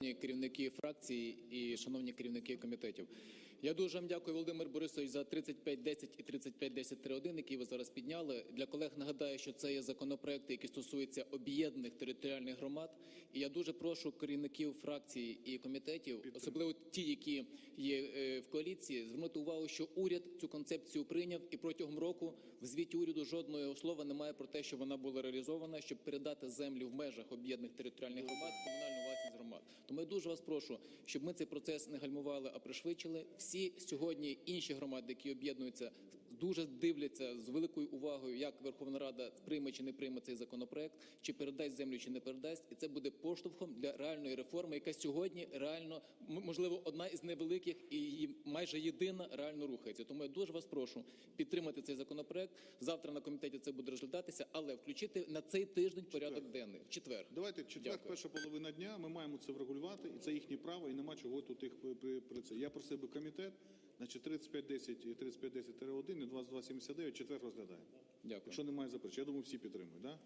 Шановні керівники фракцій і шановні керівники комітетів, я дуже вам дякую, Володимир Борисович, за 3510 і 3510-1, які ви зараз підняли. Для колег нагадаю, що це є законопроекти, які стосуються об'єднаних територіальних громад. І я дуже прошу керівників фракцій і комітетів, особливо ті, які є е, в коаліції, звернути увагу, що уряд цю концепцію прийняв, і протягом року в звіті уряду жодного слова немає про те, що вона була реалізована, щоб передати землю в межах об'єднаних територіальних громад громад. Тому я дуже вас прошу, щоб ми цей процес не гальмували, а пришвидшили. Всі сьогодні інші громади, які об'єднуються, дуже дивляться з великою увагою, як Верховна Рада прийме чи не прийме цей законопроект, чи передасть землю, чи не передасть, і це буде поштовхом для реальної реформи, яка сьогодні реально можливо одна із невеликих і майже єдина реально рухається. Тому я дуже вас прошу підтримати цей законопроект. Завтра на комітеті це буде розглядатися, але включити на цей тиждень порядок денний четвер. Давайте четвер, Дякую. перша половина дня. Ми маємо це врегулювати, і це їхнє право, і нема чого тут їх при, при, це. Я просив би комітет, значить 3510 і 3510-1 і 2279 четвер розглядаємо. Дякую. Якщо немає заперечень, я думаю, всі підтримують, да?